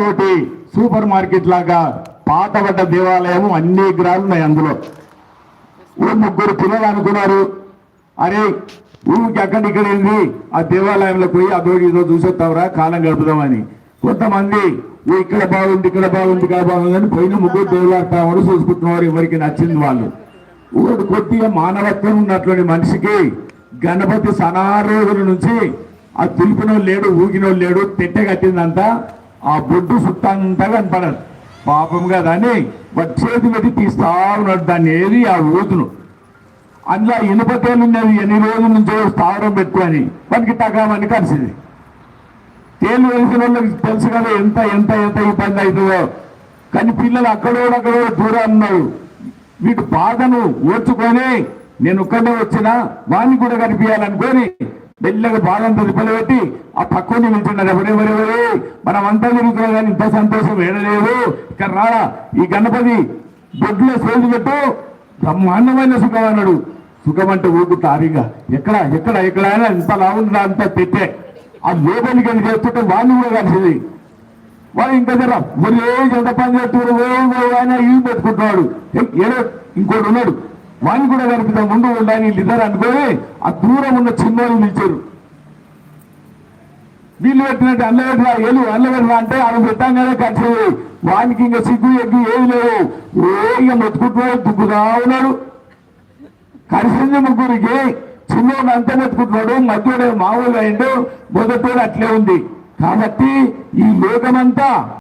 తోటి super market లాగా పాతబడ్డ దేవాలయం అన్ని గ్రాలు ఉన్నాయి అందులో. ముగ్గురు పిల్లలు అనుకున్నారు అరే ఊరికి అక్కడిక్కడ వెళ్ళి ఆ దేవాలయంలో పోయి అదో ఇదో చూసొస్తావురా కాలం గడుపుదామని. కొంతమంది ఇక్కడ బాగుంది ఇక్కడ బాగుంది ఇక్కడ బాగుంది అని పోయిన ముగ్గురు దేవులాడతామని చూసుకుంటున్నారు ఎవరికి నచ్చింది వాళ్ళు. ఊరు కొద్దిగా మానవత్వం ఉన్నటువంటి మనిషికి గణపతి సనారోజుల నుంచి ఆ తులిపినో లేడు ఊగినో లేడు తెట్టె కట్టిందంతా ఆ బొడ్డు సుత్తంతా కనపడదు. పాపం కదా అని చేతి పెట్టి తీస్తా ఉన్నాడు దాన్ని ఏది ఆ ఊతును. అందులో ఇనుప ఉన్నది ఎన్ని రోజుల నుంచో స్థావరం పెట్టుకొని మనకి తగ్గమని కలిసింది. తేలు వేసిన వాళ్ళకి తెలుసు కదా ఎంత ఎంత ఎంత ఇబ్బంది అవుతుందో. కానీ పిల్లలు అక్కడో అక్కడో దూరం ఉన్నారు. వీటి బాధను ఓర్చుకొని నేను ఒక్కడే వచ్చినా వాణ్ణి కూడా కనిపించాలనుకొని మెల్లగా బాధంతో పెట్టి ఆ పక్కని వెళ్తున్నారు ఎవరెవరెవరే మనం అంతా తిరుగుతున్నాం కానీ ఇంత సంతోషం ఏడలేదు. ఇక్కడ రాడా ఈ గణపతి బొడ్లో సోలు పెట్టు. బ్రహ్మాండమైన సుఖం అన్నాడు. సుఖం అంటే ఊకు తారీగా. ఎక్కడ ఎక్కడ ఎక్కడ అయినా ఇంత లావుందా అంత పెట్టే. ఆ లోపలికి వెళ్ళి చేస్తుంటే వాళ్ళు కూడా కలిసింది. వాళ్ళు ఇంకా జర ఒరే ఎంత పని చేస్తున్నారు ఓ ఆయన ఈ పెట్టుకుంటున్నాడు. ఏడో ఇంకోటి ఉన్నాడు. వాణి కూడా కనిపిద్దాం ముందు ఉండాలి వీళ్ళిద్దరు అనుకొని ఆ దూరం ఉన్న చిన్నోళ్ళు నిలిచారు. వీళ్ళు పెట్టినట్టు అల్లగడ్డరా ఏలు అల్లగడ్డరా అంటే ఆమె పెట్టాం ఖర్చు వానికి ఇంకా సిగ్గు ఎగ్గు ఏది లేవు. ఏ ఇక మొత్తుకుంటున్నాడు దుగ్గుదా ఉన్నాడు. కలిసింది ముగ్గురికి. చిన్నోడు అంతా మెత్తుకుంటున్నాడు. మధ్యలో మామూలుగా అయిండు మొదటోడు అట్లే ఉంది. కాబట్టి ఈ లోకమంతా